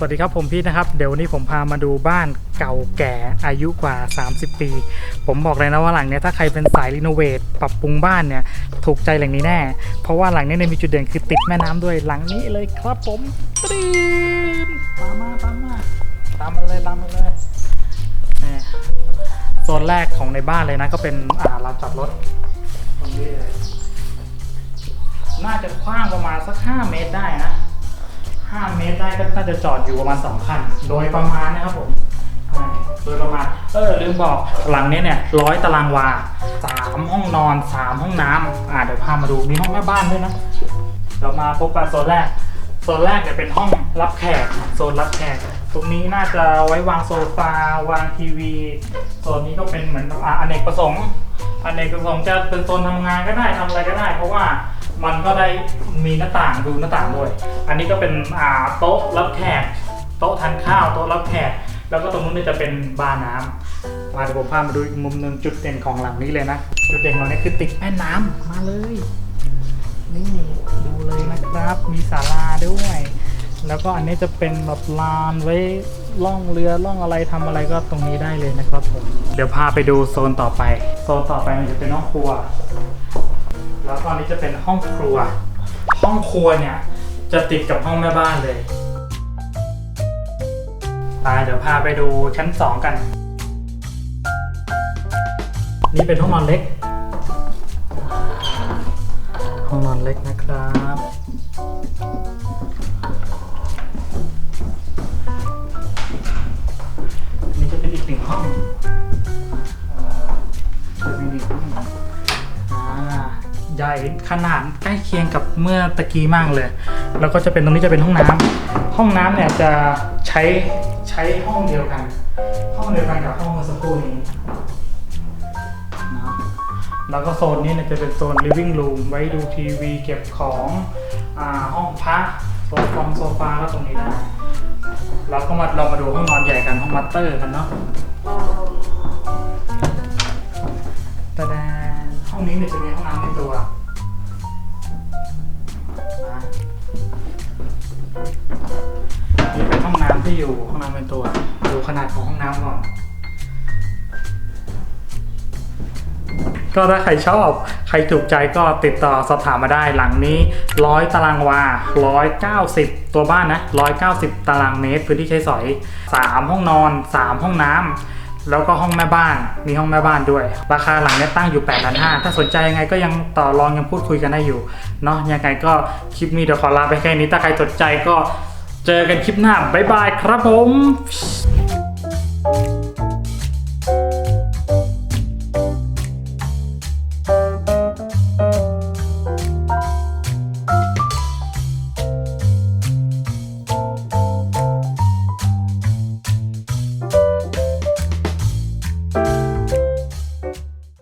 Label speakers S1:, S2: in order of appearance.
S1: สวัสดีครับผมพีทนะครับ เดี๋ยววันนี้ผมพามาดูบ้านเก่าแก่อายุกว่า 30 ปี ผมบอกเลยนะว่าหลังเนี้ยถ้าใครเป็นสายรีโนเวทปรับปรุงบ้านเนี่ยถูกใจหลังนี้แน่ เพราะว่าหลังนี้เนี่ยมีจุดเด่นคือติดแม่น้ำด้วยหลังนี้เลยครับผมตรีมตามมาตามมาตามมาเลยตามมาเลยนี่โซนแรกของในบ้านเลยนะ ก็เป็นอ่าลานจอดรถตรงนี้เลยน่าจะกว้างประมาณสัก 5 เมตรได้นะ 5 เมตรได้ก็น่าจะจอดอยู่ประมาณ 2 คัน โดยประมาณนะครับผมอ่าโดยประมาณ เออลืมบอกหลังนี้เนี่ยร้อยตารางวา3ห้องนอน 3 ห้องน้ำอ่าเดี๋ยวพามาดูมีห้องแม่บ้านด้วยนะ เรามาพบกันโซนแรก โซนแรกเนี่ยเป็นห้องรับแขก โซนรับแขก ตรงนี้น่าจะไว้วางโซฟา วางทีวี โซนนี้ก็เป็นเหมือนอ่าอเนกประสงค์อเนกประสงค์จะเป็นโซนทำงานก็ได้ทำอะไรก็ได้ เพราะว่า มันก็ได้มีหน้าต่างดูหน้าต่างด้วย อันนี้ก็เป็นอ่าโต๊ะรับแขกโต๊ะทานข้าวโต๊ะรับแขกแล้วก็ตรงนู้นเนี่ยจะเป็นบาร์น้ำมาเดี๋ยวผมพามาดูอีกมุมหนึ่งจุดเด่นของหลังนี้เลยนะ จุดเด่นของนี่ยคือติดแม่น้ำมาเลยนี่ดูเลยนะครับ มีศาลาด้วย แล้วก็อันนี้จะเป็นแบบลานไว้ล่องเรือล่องอะไรทำอะไรก็ตรงนี้ได้เลยนะครับผม เดี๋ยวพาไปดูโซนต่อไป โซนต่อไปมันจะเป็นห้องครัว แล้วตอนนี้จะเป็นห้องครัว ห้องครัวเนี่ยจะติดกับห้องแม่บ้านเลยไปเดี๋ยวพาไปดูชั้นสองกัน นี่เป็นห้องนอนเล็ก ห้องนอนเล็กนะครับ ใหญ่ขนาดใกล้เคียงกับเมื่อตะกี้มากเลย แล้วก็จะเป็นตรงนี้จะเป็นห้องน้ำห้องน้ำเนี่ยจะใช้ใช้ห้องเดียวกัน ห้องเดียวกันกับห้องเมื่อสักครู่นี้นะแล้วก็โซนนี้เนี่ยจะเป็นโซน living room ไว้ดูทีวีเก็บของอ่าห้องพักโซฟาโซฟาก็ตรงนี้ได้เราก็มาเรามาดูห้องนอนใหญ่กันห้องมัตเตอร์กันเนาะ ตะแดนห้องนี้เนี่ยจะมีห้องน้ำในตัว ห้องน้ำเป็นตัว ดูขนาดของห้องน้ำก่อน ก็ถ้าใครชอบ ใครถูกใจก็ติดต่อสอบถามมาได้หลังนี้ร้อยตารางวา190ตัวบ้านนะ190ตารางเมตร พื้นที่ใช้สอย3ห้องนอน3ห้องน้ำแล้วก็ห้องแม่บ้าน มีห้องแม่บ้านด้วย ราคาหลังนี้ตั้งอยู่8ล้าน5ถ้าสนใจยังไงก็ยังต่อรองยังพูดคุยกันได้อยู่ เนาะยังไงก็คลิปนี้เดี๋ยวขอลาไปแค่นี้ ถ้าใครสนใจก็ เจอกันคลิปหน้าบ๊ายบายครับผม